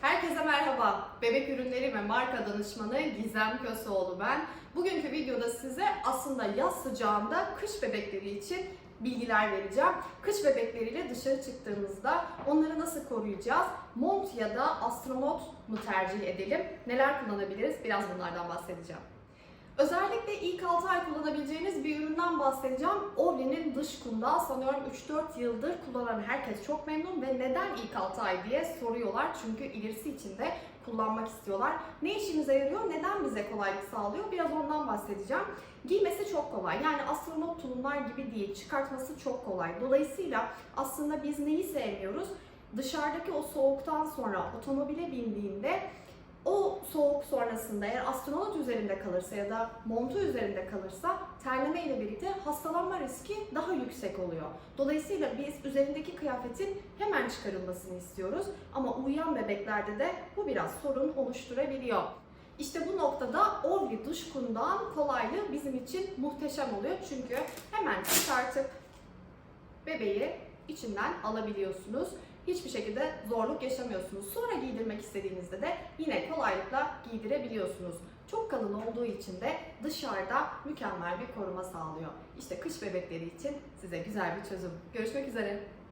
Herkese merhaba. Bebek ürünleri ve marka danışmanı Gizem Köseoğlu ben. Bugünkü videoda size aslında yaz sıcağında kış bebekleri için bilgiler vereceğim. Kış bebekleriyle dışarı çıktığımızda onları nasıl koruyacağız? Mont ya da astronot mu tercih edelim? Neler kullanabiliriz? Biraz bunlardan bahsedeceğim. Özellikle ilk 6 ay kullanabileceğiniz bahsedeceğim. Orlin'in dış kundağı sanıyorum 3-4 yıldır kullanan herkes çok memnun ve neden ilk 6 ay diye soruyorlar. Çünkü ilerisi için de kullanmak istiyorlar. Ne işimize yarıyor, neden bize kolaylık sağlıyor biraz ondan bahsedeceğim. Giymesi çok kolay. Yani astronot tulumlar gibi değil. Çıkartması çok kolay. Dolayısıyla aslında biz neyi sevmiyoruz? Dışarıdaki o soğuktan sonra otomobile bindiğinde soğuk sonrasında eğer astronot üzerinde kalırsa ya da montu üzerinde kalırsa terleme ile birlikte hastalanma riski daha yüksek oluyor. Dolayısıyla biz üzerindeki kıyafetin hemen çıkarılmasını istiyoruz ama uyuyan bebeklerde de bu biraz sorun oluşturabiliyor. İşte bu noktada Orly duş kundan kolaylığı bizim için muhteşem oluyor. Çünkü hemen çıkartıp bebeği içinden alabiliyorsunuz. Hiçbir şekilde zorluk yaşamıyorsunuz. Sonra giydirmek istediğinizde de yine kolaylıkla giydirebiliyorsunuz. Çok kalın olduğu için de dışarıda mükemmel bir koruma sağlıyor. İşte kış bebekleri için size güzel bir çözüm. Görüşmek üzere.